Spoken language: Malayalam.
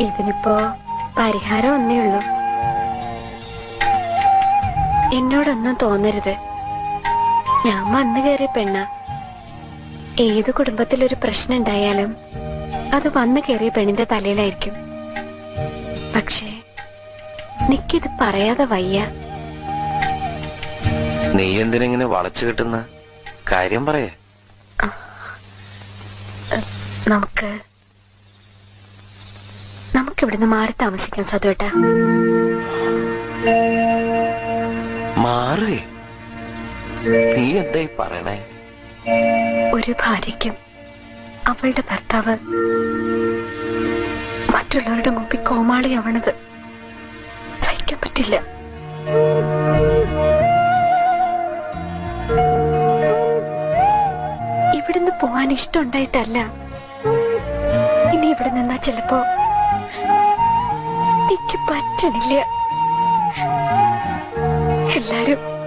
ഇതിനിപ്പോ പരിഹാരം ഒന്നേ ഉള്ളൂ. എന്നോടൊന്നും തോന്നരുത്. ഞാൻ വന്നു കയറിയ പെണ്ണ. ഏത് കുടുംബത്തിലൊരു പ്രശ്നം ഉണ്ടായാലും അത് വന്നു കയറിയ പെണ്ണിന്റെ തലയിലായിരിക്കും. പക്ഷേ നിക്കിത് പറയാതെ വയ്യ. നീ എന്തിനെങ്ങനെ വളച്ചു കിട്ടുന്ന? കാര്യം പറയേ. നമുക്ക് നമുക്കിവിടുന്ന് മാറി താമസിക്കാം സതുവേട്ടാ മാറേ. നീ എന്തായി പറയണേ? ഒരു ഭാര്യയ്ക്കും അവളുടെ ഭർത്താവ് മറ്റുള്ളവരുടെ മുമ്പിൽ കോമാളിയാവണത് സഹിക്കാൻ പറ്റില്ല. ഇവിടുന്ന് പോവാൻ ഇഷ്ടമുണ്ടായിട്ടല്ല ഇനി ഇവിടെ നിന്നാ ചിലപ്പോ എനിക്ക് പറ്റണില്ല. എല്ലാരും